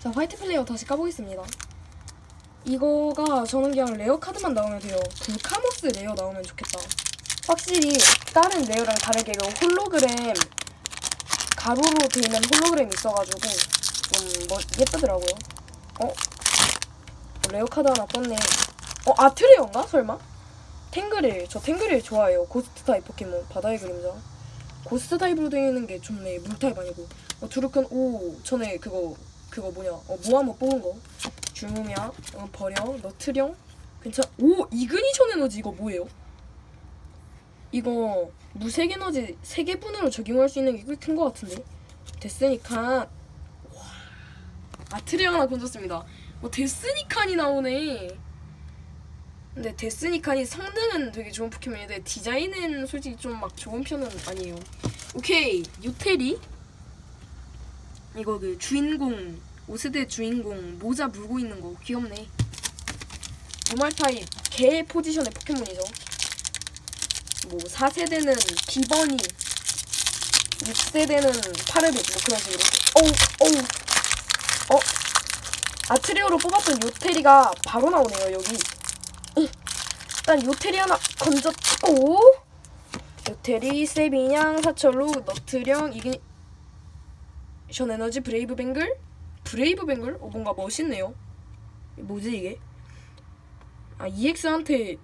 자 화이트 플레이어 다시 까보겠습니다. 이거가 저는 그냥 레어 카드만 나오면 돼요. 불카모스 레어 나오면 좋겠다. 확실히 다른 레어랑 다르게 이거 홀로그램 가로로 돼 있는 홀로그램이 있어가지고 좀 뭐, 예쁘더라고요. 어? 레어 카드 하나 떴네. 어 아트레어인가 설마? 탱그릴 저 탱그릴 좋아해요. 고스트 타입 포켓몬 바다의 그림자. 고스트 타입으로 되어 있는 게 좋네. 물 타입 아니고. 어, 두루큰 오 전에 그거 그거 뭐냐? 어 모아모 뽑은 거. 줄무미야 어, 버려 너트령 괜찮. 오 이그니션 에너지 이거 뭐예요? 이거 무색 에너지 세 개분으로 적용할 수 있는 게 꽤 큰 것 같은데. 됐으니까 와 아트리아 하나 건졌습니다. 뭐 데스니칸이 나오네. 근데 데스니칸이 성능은 되게 좋은 포켓몬인데 디자인은 솔직히 좀 막 좋은 편은 아니에요. 오케이 유테리 이거 그 주인공 5세대 주인공 모자 물고 있는 거 귀엽네. 노말 타입 개 포지션의 포켓몬이죠. 뭐 4세대는 비버니 6세대는 파르빗 뭐 그런 식으로. 어우 어우 어 아트리오로 뽑았던 요테리가 바로 나오네요 여기. 일단 요테리 하나 건졌고 요테리 세비냥 사철로 너트령 이게 션 에너지 브레이브 뱅글 브레이브 뱅글? 어 뭔가 멋있네요. 뭐지 이게? 아 EX한테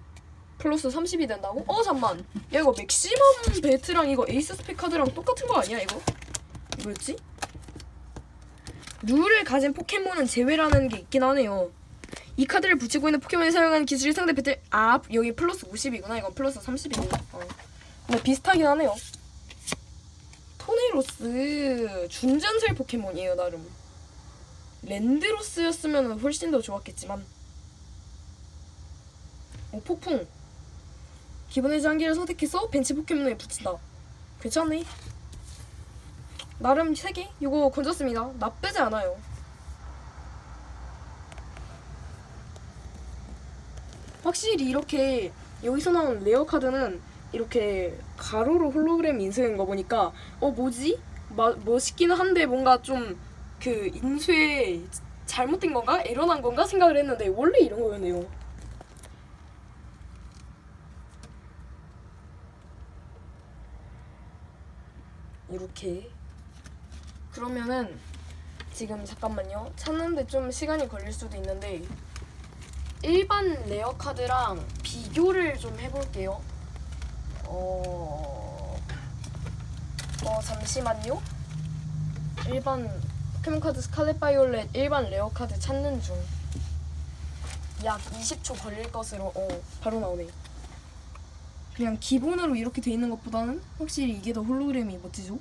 플러스 30이 된다고? 어 잠만. 야 이거 맥시멈 배트랑 이거 에이스 스펙 카드랑 똑같은 거 아니야 이거? 뭐였지? 룰을 가진 포켓몬은 제외라는 게 있긴 하네요. 이 카드를 붙이고 있는 포켓몬이 사용하는 기술이 상대 배틀 아 여기 플러스 50이구나. 이건 플러스 30이네. 어. 근데 비슷하긴 하네요. 토네로스 준전설 포켓몬이에요 나름 랜드로스였으면 훨씬 더 좋았겠지만. 오 폭풍. 기본의 장기를 선택해서 벤치 포켓몬에 붙인다. 괜찮네. 나름 3개 이거 건졌습니다. 나쁘지 않아요. 확실히 이렇게 여기서 나온 레어 카드는 이렇게 가로로 홀로그램 인쇄된 거 보니까 어 뭐지? 마, 멋있기는 한데 뭔가 좀 그 인쇄 잘못된 건가? 에러난 건가? 생각을 했는데 원래 이런 거였네요. 이렇게 그러면은 지금 잠깐만요. 찾는데 좀 시간이 걸릴 수도 있는데 일반 레어 카드랑 비교를 좀 해볼게요. 어, 어 잠시만요. 일반 포켓몬 카드 스칼렛 바이올렛 일반 레어 카드 찾는 중. 약 20초 걸릴 것으로 어 바로 나오네. 그냥 기본으로 이렇게 돼 있는 것보다는 확실히 이게 더 홀로그램이 멋지죠?